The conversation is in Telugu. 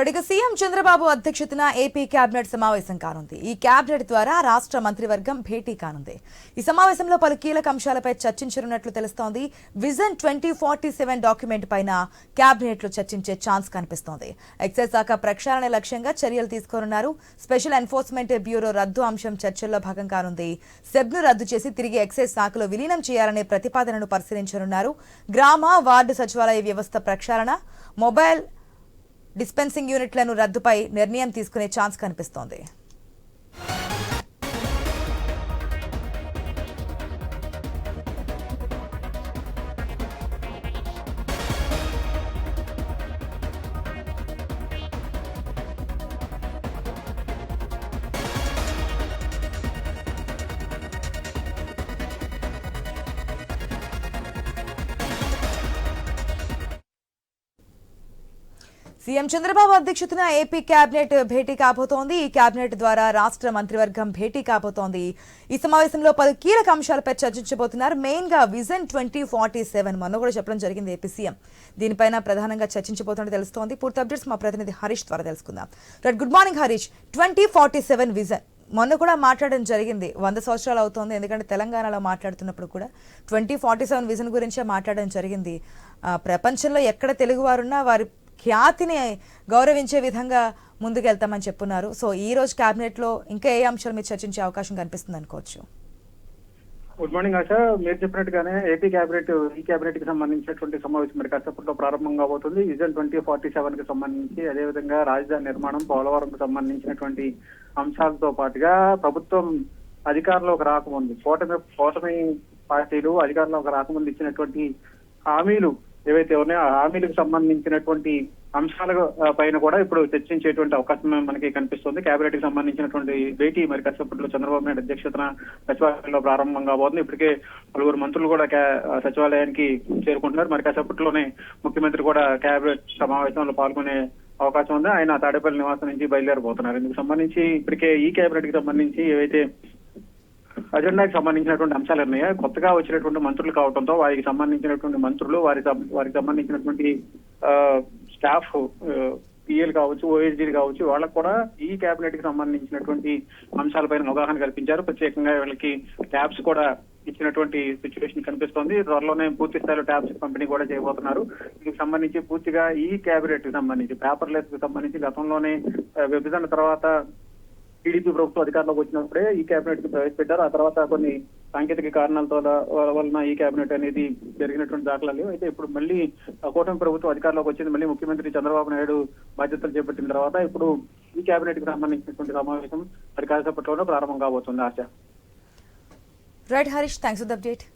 ఇక సీఎం చంద్రబాబు అధ్యక్షతన ఏపీ కేబినెట్ సమావేశం కానుంది. ఈ కేబినెట్ ద్వారా రాష్ట్ర మంత్రివర్గం భేటీ కానుంది. ఈ సమావేశంలో పలు కీలక అంశాలపై చర్చించనున్నట్లు తెలుస్తోంది. Vision twenty forty seven document పైన కేబినెట్లో చర్చించే ఛాన్స్ కనిపిస్తోంది. ఎక్సైజ్ శాఖ ప్రక్షాళన లక్ష్యంగా చర్యలు తీసుకోనున్నారు. స్పెషల్ ఎన్ఫోర్స్మెంట్ బ్యూరో రద్దు అంశం చర్చల్లో భాగం కానుంది. సెబ్ను రద్దు చేసి తిరిగి ఎక్సైజ్ శాఖలో విలీనం చేయాలనే ప్రతిపాదనను పరిశీలించనున్నారు. గ్రామ వార్డు సచివాలయ వ్యవస్థ ప్రక్షాళన మొబైల్ డిస్పెన్సింగ్ యూనిట్లను రద్దుపై నిర్ణయం తీసుకునే ఛాన్స్ కనిపిస్తోంది. సీఎం చంద్రబాబు అధ్యక్షతన ఏపీ కేబినెట్ భేటీ కాబోతోంది. ఈ కేబినెట్ ద్వారా రాష్ట్ర మంత్రివర్గం భేటీ కాబోతోంది. ఈ సమావేశంలో పలు కీలక అంశాలపై చర్చించబోతున్నారు. మెయిన్గా విజన్ ట్వంటీ ఫార్టీ సెవెన్ మొన్న కూడా చెప్పడం జరిగింది ఏపీ సీఎం. దీనిపైన ప్రధానంగా చర్చించబోతున్నట్టు తెలుస్తోంది. పూర్తి అప్డేట్స్ మా ప్రతినిధి హరీష్ ద్వారా తెలుసుకుందాం. Right good morning Harish. Twenty forty seven vision. మొన్న కూడా మాట్లాడడం జరిగింది. వంద సంవత్సరాలు అవుతోంది. ఎందుకంటే తెలంగాణలో మాట్లాడుతున్నప్పుడు కూడా ట్వంటీ ఫార్టీ సెవెన్ విజన్ గురించే మాట్లాడడం జరిగింది. ప్రపంచంలో ఎక్కడ తెలుగువారున్నా వారి ఖ్యాతిని గౌరవించే విధంగా ముందుకెళ్తామని చెప్పున్నారు. సో ఈ రోజు క్యాబినెట్లో ఇంకా ఏ అంశాలు మీరు చర్చించే అవకాశం కనిపిస్తుంది అనుకోవచ్చు? Good morning Asha. మీరు చెప్పినట్టుగానే ఏపీ కేబినెట్ ఈ కేబినెట్కి సంబంధించినటువంటి సమావేశం మరి కాసేపట్లో ప్రారంభం కాబోతుంది. విజన్ ట్వంటీ ఫార్టీ సెవెన్కి సంబంధించి అదేవిధంగా రాజధాని నిర్మాణం పోలవరం కు సంబంధించినటువంటి అంశాలతో పాటుగా ప్రభుత్వం అధికారంలోకి రాకముందు కూటమి కూటమి పార్టీలు అధికారంలోకి రాకముందు ఇచ్చినటువంటి హామీలు ఏవైతే ఉన్నాయో ఆ హామీలకు సంబంధించినటువంటి అంశాల పైన కూడా ఇప్పుడు చర్చించేటువంటి అవకాశం మనకి కనిపిస్తుంది. కేబినెట్కి సంబంధించినటువంటి భేటీ మరి కాసేపట్లో చంద్రబాబు నాయుడు అధ్యక్షతన సచివాలయంలో ప్రారంభం కాబోతుంది ఇప్పటికే పలువురు మంత్రులు కూడా సచివాలయానికి చేరుకుంటున్నారు. మరి కాసేపట్లోనే ముఖ్యమంత్రి కూడా కేబినెట్ సమావేశంలో పాల్గొనే అవకాశం ఉంది. ఆయన తాడేపల్లి నివాసం నుంచి బయలుదేరబోతున్నారు. ఇందుకు సంబంధించి ఇప్పటికే ఈ కేబినెట్కి సంబంధించి ఏవైతే అజెండాకి సంబంధించినటువంటి అంశాలు ఉన్నాయి కొత్తగా వచ్చినటువంటి మంత్రులు కావడంతో వారికి సంబంధించినటువంటి మంత్రులు వారి సం- వారికి సంబంధించినటువంటి ఆ, స్టాఫ్ పిఎల్ కావచ్చు ఓఎస్డీలు కావచ్చు వాళ్ళకు కూడా ఈ కేబినెట్కి సంబంధించినటువంటి అంశాలపైన అవగాహన కల్పించారు. ప్రత్యేకంగా వీళ్ళకి ట్యాబ్స్ కూడా ఇచ్చినటువంటి సిచ్యువేషన్ కనిపిస్తోంది. త్వరలోనే పూర్తి స్థాయిలో ట్యాబ్స్ పంపిణీ కూడా చేయబోతున్నారు. దీనికి సంబంధించి పూర్తిగా ఈ కేబినెట్కి సంబంధించి పేపర్ లెస్కి సంబంధించి గతంలోనే విభజన తర్వాత టీడీపీ ప్రభుత్వం అధికారంలోకి వచ్చినప్పుడే ఈ కేబినెట్కి ప్రవేశపెట్టారు. ఆ తర్వాత కొన్ని సాంకేతిక కారణాలతో వలన ఈ కేబినెట్ అనేది జరిగినటువంటి దాఖలాలు లేవు. అయితే ఇప్పుడు మళ్ళీ కూటమి ప్రభుత్వం అధికారంలోకి వచ్చింది. మళ్ళీ ముఖ్యమంత్రి చంద్రబాబు నాయుడు బాధ్యతలు చేపట్టిన తర్వాత ఇప్పుడు ఈ కేబినెట్కి సంబంధించినటువంటి సమావేశం మరి కాసేపట్లోనే ప్రారంభం కాబోతుంది. Asha. Right Harish thanks for the update